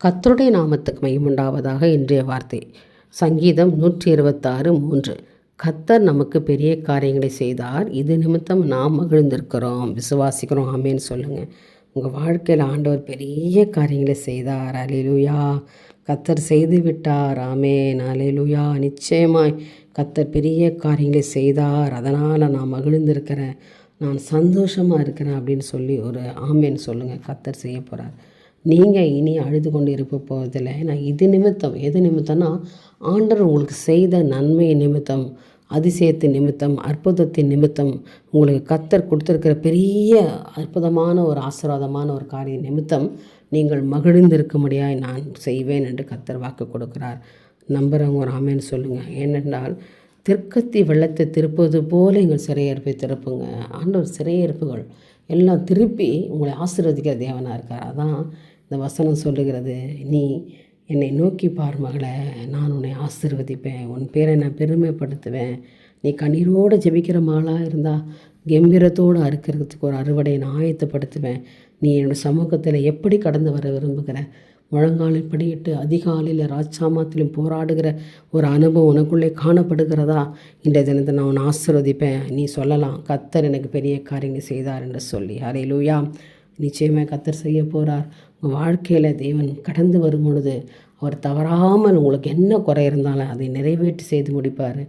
கத்தருடைய நாமத்துக்கு மையமுண்டாவதாக இன்றைய வார்த்தை. சங்கீதம் நூற்றி இருபத்தாறு மூன்று. கத்தர் நமக்கு பெரிய காரியங்களை செய்தார். இது நிமித்தம் நாம் மகிழ்ந்திருக்கிறோம். விசுவாசிக்கிறோம். ஆமேன்னு சொல்லுங்கள் உங்கள் வாழ்க்கையில் ஆண்டவர் பெரிய காரியங்களை செய்தார். அலிலுயா கத்தர் செய்து விட்டார். ஆமேன். அலிலுயா நிச்சயமாய் கத்தர் பெரிய காரியங்களை செய்தார். அதனால் நான் மகிழ்ந்திருக்கிறேன். நான் சந்தோஷமாக இருக்கிறேன் அப்படின்னு சொல்லி ஒரு ஆமேன்னு சொல்லுங்கள் கத்தர் செய்ய போகிறார் நீங்கள் இனி அழுது கொண்டு இருக்க போவதில்லை. ஏன்னா இது நிமித்தம் எது நிமித்தம்னா ஆண்டவர் உங்களுக்கு செய்த நன்மை நிமித்தம் அதிசயத்தின் நிமித்தம் அற்புதத்தின் நிமித்தம் உங்களுக்கு கத்தர் கொடுத்துருக்கிற பெரிய அற்புதமான ஒரு ஆசீர்வாதமான ஒரு காரிய நிமித்தம் நீங்கள் மகிழ்ந்திருக்கும்படியாய் நான் செய்வேன் என்று கத்தர் வாக்கு கொடுக்கிறார். நம்புகிறவங்க ஒரு ஆமேன்னு சொல்லுங்கள் ஏனென்றால் தெற்கத்தி வெள்ளத்தை திருப்பது போல எங்கள் சிறையேற்பை திருப்புங்க. ஆண்டவர் சிறையேற்புகள் எல்லாம் திருப்பி உங்களை ஆசீர்வதிக்கிற தேவனாக இருக்கார். அதான் இந்த வசனம் சொல்லுகிறது நீ என்னை நோக்கி பார் மகளை நான் உன்னை ஆசிர்வதிப்பேன். உன் பேரை நான் பெருமைப்படுத்துவேன். நீ கண்ணீரோடு ஜெபிக்கிற மகளாக இருந்தால் கம்பீரத்தோடு அறுக்கிறதுக்கு ஒரு அறுவடையை நான் ஆயத்தப்படுத்துவேன். நீ என்னோடய சமூகத்தில் எப்படி கடந்து வர விரும்புகிற? முழங்காலில் படியிட்டு அதிகாலையில் ராஜாமத்திலும் போராடுகிற ஒரு அனுபவம் உனக்குள்ளே காணப்படுகிறதா? இன்றைய தினத்தை நான் உன்னை ஆசிர்வதிப்பேன். நீ சொல்லலாம் கத்தர் எனக்கு பெரிய காரியங்கள் செய்தார் என்று சொல்லி. அரை லூயா நிச்சயமாக கத்தர் செய்ய போகிறார் உங்கள் வாழ்க்கையில் தேவன் கடந்து வரும் பொழுது அவர் தவறாமல் உங்களுக்கு என்ன குறை இருந்தாலும் அதை நிறைவேற்றி செய்து முடிப்பார்.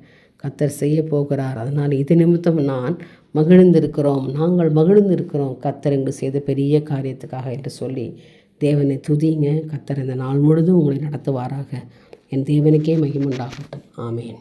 கத்தர் செய்ய போகிறார். அதனால் இது நிமித்தம் நான் மகிழ்ந்திருக்கிறோம். நாங்கள் மகிழ்ந்திருக்கிறோம். கத்தர் இங்கு செய்த பெரிய காரியத்துக்காக என்று சொல்லி தேவனை துதிங்க. கத்தர் இந்த நாள் முழுதும் உங்களை நடத்துவாராக. என் தேவனுக்கே மகிமுண்டாகட்டும் ஆமேன்.